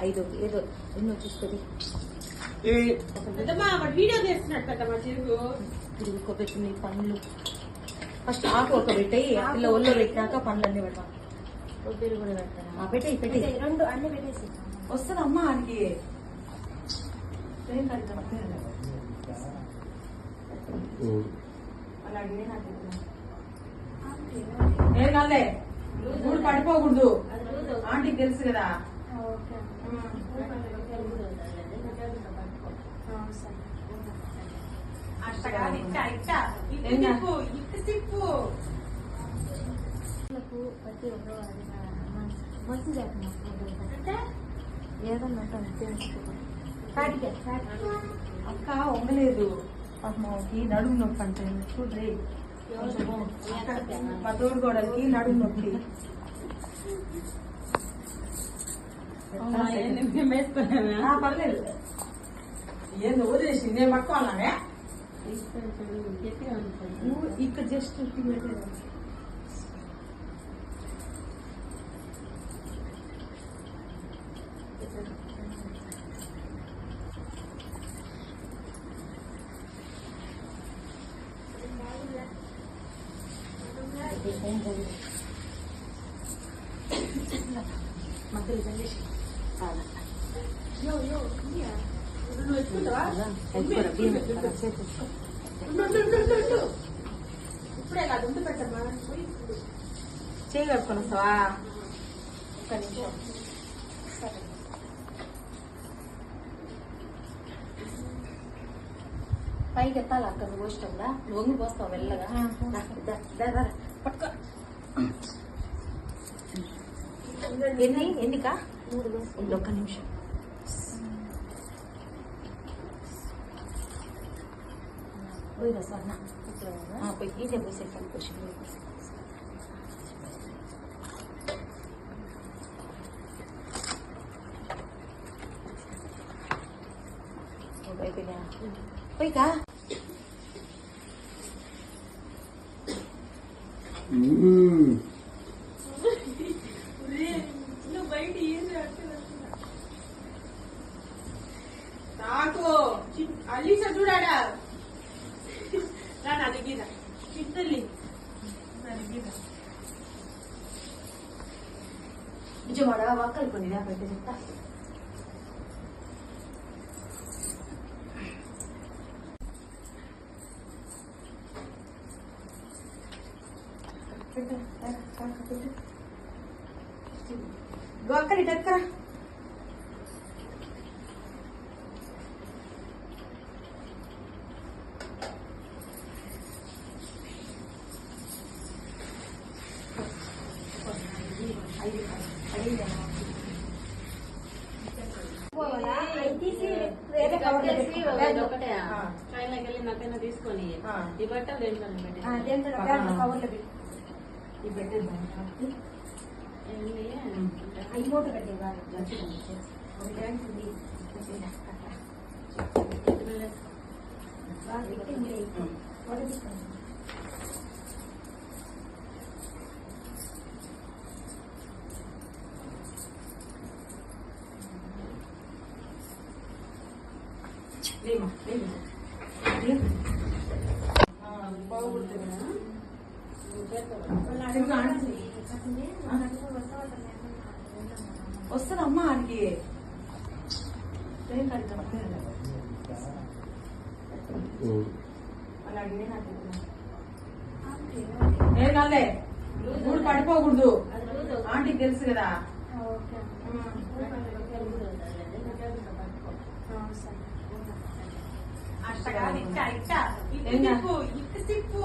ఐదు ఏదో ఎన్నో చూస్తుంది వీడియో తెచ్చినట్టు కదా మా చిరుగు ఇది ఉక్కబెట్టిన పండ్లు ఫస్ట్ ఆకు ఒక పెట్టాయి ఇలా ఒళ్ళో పెట్టినాక పండ్లన్నీ పెడతాం కొబ్బరి కూడా పెట్టాయి పెట్టాయి రెండు అన్ని పెట్టేసి వస్తుంది అమ్మా ఆయనకి ఏం అలా ఏం కాలే మూడు పడిపోకూడదు. ఆంటీకి తెలుసు కదా. ప్రతి ఒక్కరు మంచి ఏదన్నా అక్క వంగలేదు పాపకి నడుము నొప్పి అంటే చూడ్రి మా తోడు గోడలకి నడుము నొప్పి పర్లేదు. ఏంది వదిలేసి నేను పట్టుకోవాలనే నువ్వు ఇక్కడ జస్ట్ పెట్టేది కలిసి ఉండు, ఉండు. ఇప్పుడే కాదు ఉండి పెట్టమ్మా పోయి. చేయి కట్టుకొని వస్తావా ఒక్క నిమిషం పైకి ఎత్తాలి అక్కడ కూడా నువ్వు పోస్తావు వెళ్ళగా ఎన్ని ఎన్నికా మూడు వేసుకో ఉండు, ఒక్క నిమిషం పోయిరా స్వర్ణ ఆ, పోయి ఇదే పోసేసాను కొంచెం పోయికా ఒరే, నువ్వు ಹ್ಮ್ ಸಾಕು. ಅಲ್ಲಿ ಸಹ ದೂಡಾಡ ನಾನು ಅಡಗಿದ ನಿಜ ಮಾಡ ವಾಕಲ್ ಬಂದಿದೆ ಆ ಬೆಟ್ಟ ట్రైన్లోకి వెళ్ళి నాకైనా తీసుకొని. ఈ ఆ, దేంట్లో పెట్టు. இது பெட்டர் தான் இல்லையே ஐமோட்டு கட்டிவா வச்சுக்கோங்க ஒரு டைம் சொல்லி வேமா వస్తుందమ్మా ఆడికి. ఏం కాదులే మూడు పడిపోకూడదు. ఆంటీకి తెలుసు కదా. అట్టగా ఇట్ట ఇట్ట. ఇట్టు తిప్పు.